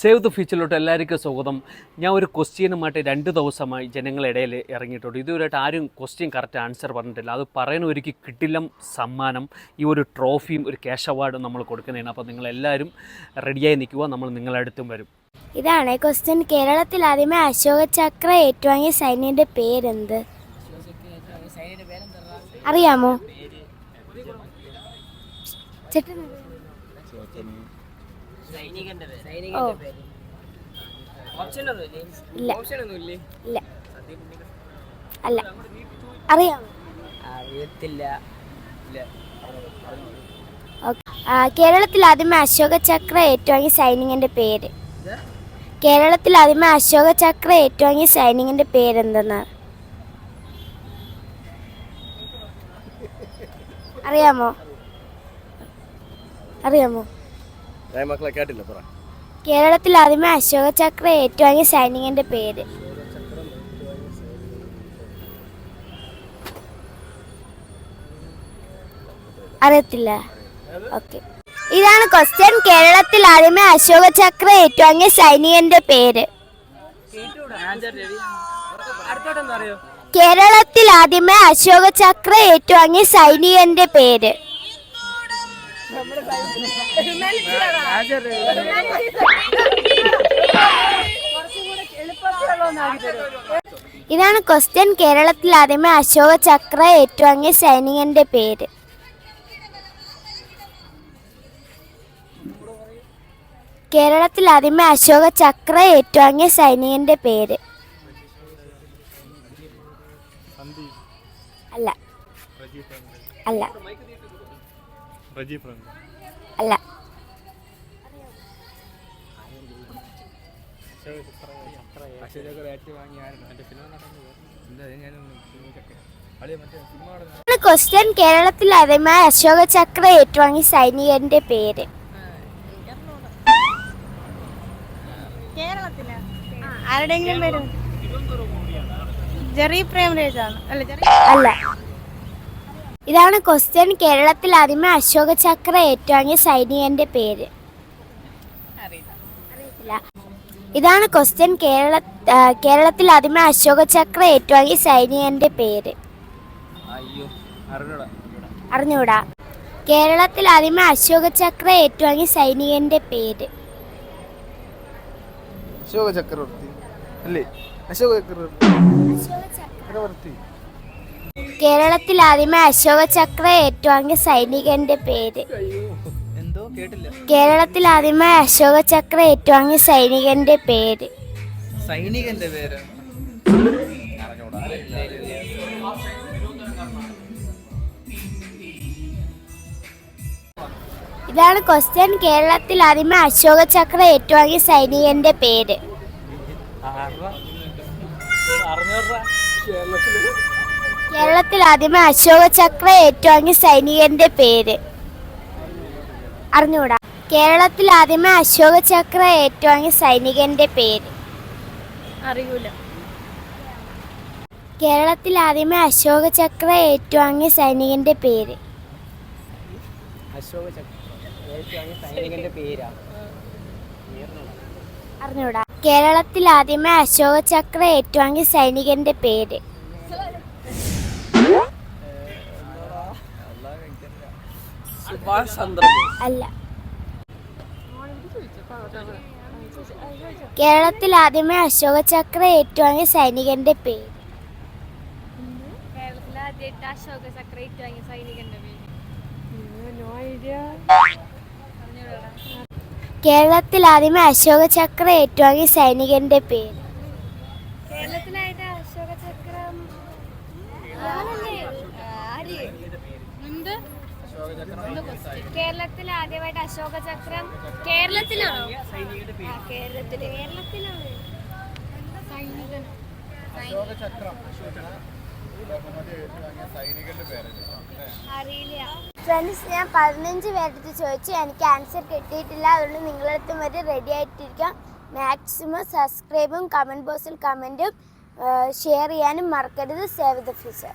Save the ഫ്യൂച്ചറിലോട്ട് എല്ലാവർക്കും സ്വാഗതം. ഞാൻ ഒരു ക്വസ്റ്റ്യനുമായിട്ട് രണ്ട് ദിവസമായി ജനങ്ങളിടയിൽ ഇറങ്ങിയിട്ടുണ്ട്. ഇതുവരെയായിട്ട് ആരും ക്വസ്റ്റ്യൻ കറക്റ്റ് ആൻസർ പറഞ്ഞിട്ടില്ല. അത് പറയുന്ന ഒരിക്കൽ കിട്ടില്ലം സമ്മാനം. ഈ ഒരു ട്രോഫിയും ഒരു ക്യാഷ് അവാർഡും നമ്മൾ കൊടുക്കുന്നതാണ് അപ്പോൾ നിങ്ങളെല്ലാവരും റെഡിയായി നിൽക്കുക. നമ്മൾ നിങ്ങളുടെ അടുത്തും വരും. ഇതാണ് ക്വസ്റ്റ്യൻ കേരളത്തിൽ ആദ്യമേ അശോക ചക്ര ഏറ്റുവാങ്ങിയ സൈന്യന്റെ പേരെന്ത്? അറിയാമോ? ചേട്ടൻ ഓ. ഇല്ല? ഇല്ല. അല്ല. അറിയാമോ അറിയത്തില്ല. ഓക്കെ. ആ, കേരളത്തിൽ ആദ്യമേ അശോക ചക്ര ഏറ്റുവാങ്ങിയ സൈനികന്റെ പേര്. കേരളത്തിൽ ആദ്യമേ അശോക ചക്ര ഏറ്റുവാങ്ങിയ സൈനികന്റെ പേരെന്തെന്ന് അറിയാമോ? അറിയാമോ? പറ? കേരളത്തിൽ ആദ്യമേ അശോക ചക്ര ഏറ്റുവാങ്ങിയ സൈനികന്റെ പേര്. അറിയത്തില്ല. ഓക്കെ. ഇതാണ് ക്വസ്റ്റ്യൻ കേരളത്തിൽ ആദ്യമേ അശോക ചക്ര ഏറ്റുവാങ്ങിയ സൈനികന്റെ പേര്. കേരളത്തിൽ ആദ്യമേ അശോക ചക്ര ഏറ്റുവാങ്ങിയ സൈനികന്റെ പേര്. ഇതാണ് ക്വസ്റ്റ്യൻ കേരളത്തിൽ ആദ്യമേ അശോക ചക്ര ഏറ്റുവാങ്ങിയ സൈനികന്റെ പേര്. കേരളത്തിൽ ആദ്യമേ അശോക ചക്ര ഏറ്റുവാങ്ങിയ സൈനികന്റെ പേര്. അല്ല. അല്ല. അല്ല. ക്വസ്റ്റ്യൻ കേരളത്തിൽ ആദ്യമായി അശോക ചക്ര ഏറ്റുവാങ്ങിയ സൈനികന്റെ പേര്. ആരുടെയെങ്കിലും പേര്? ജെറി പ്രേമരാജാണ് അല്ല അല്ല. ഇതാണ് ക്വസ്റ്റ്യൻ. കേരളത്തിൽ ആദ്യമേ അശോക ചക്ര ഏറ്റുവാങ്ങിയ സൈനികന്റെ പേര്. ഇതാണ് ക്വസ്റ്റ്യൻ. കേരള കേരളത്തിൽ ആദ്യമേ അശോക ചക്ര ഏറ്റുവാങ്ങിയ സൈനികന്റെ പേര്. അയ്യോ അറിഞ്ഞൂടാ. അറിഞ്ഞൂടാ. കേരളത്തിൽ ആദ്യമേ അശോക ചക്ര ഏറ്റുവാങ്ങിയ സൈനികന്റെ പേര്. അശോക ചക്രവർത്തി. അല്ലേ? അശോക ചക്രവർത്തി. ചക്രവർത്തി. കേരളത്തിൽ ആദ്യമേ അശോക ചക്ര ഏറ്റുവാങ്ങിയ സൈനികന്റെ പേര്. കേരളത്തിൽ ആദ്യമായി അശോക ചക്ര ഏറ്റുവാങ്ങിയ സൈനികന്റെ പേര്. സൈനികന്റെ പേര്? ഇതാണ് ക്വസ്റ്റ്യൻ. കേരളത്തിൽ ആദ്യമായി അശോക ചക്ര ഏറ്റുവാങ്ങിയ സൈനികന്റെ പേര്. കേരളത്തിൽ ആദ്യമേ അശോക ചക്ര ഏറ്റുവാങ്ങിയ സൈനികന്റെ പേര്. അറിഞ്ഞൂടാ കേരളത്തിൽ ആദ്യമേ അശോക ചക്ര ഏറ്റുവാങ്ങിയ സൈനികന്റെ പേര്. അറിയൂല. കേരളത്തിൽ ആദ്യമേ അശോക ചക്ര ഏറ്റുവാങ്ങിയ സൈനികന്റെ പേര്. അശോക ചക്ര സൈനികന്റെ പേരാ? അറിഞ്ഞൂടാ കേരളത്തിൽ ആദ്യമേ അശോക ചക്ര ഏറ്റുവാങ്ങിയ സൈനികന്റെ പേര്. അല്ല. കേരളത്തിൽ ആദ്യമേ അശോക ചക്ര ഏറ്റുവാങ്ങിയ സൈനികന്റെ പേര്. കേരളത്തിൽ ആദ്യമേ അശോക ചക്ര ഏറ്റുവാങ്ങിയ സൈനികന്റെ പേര്. കേരളത്തിൽ കേരളത്തിൽ ആദ്യമായിട്ട് അശോക ചക്രം കേരളത്തിലാണോ. അറിയില്ല. ഫ്രണ്ട്സ് ഞാൻ പതിനഞ്ച് പേരെടുത്ത് ചോദിച്ചു. എനിക്ക് ആൻസർ കിട്ടിയിട്ടില്ല. അതുകൊണ്ട് നിങ്ങളടുത്തും വരെ റെഡി ആയിട്ടിരിക്കാം. മാക്സിമം സബ്സ്ക്രൈബും കമന്റ് ബോക്സിൽ കമന്റും ഷെയർ ചെയ്യാനും മറക്കരുത്. Save the future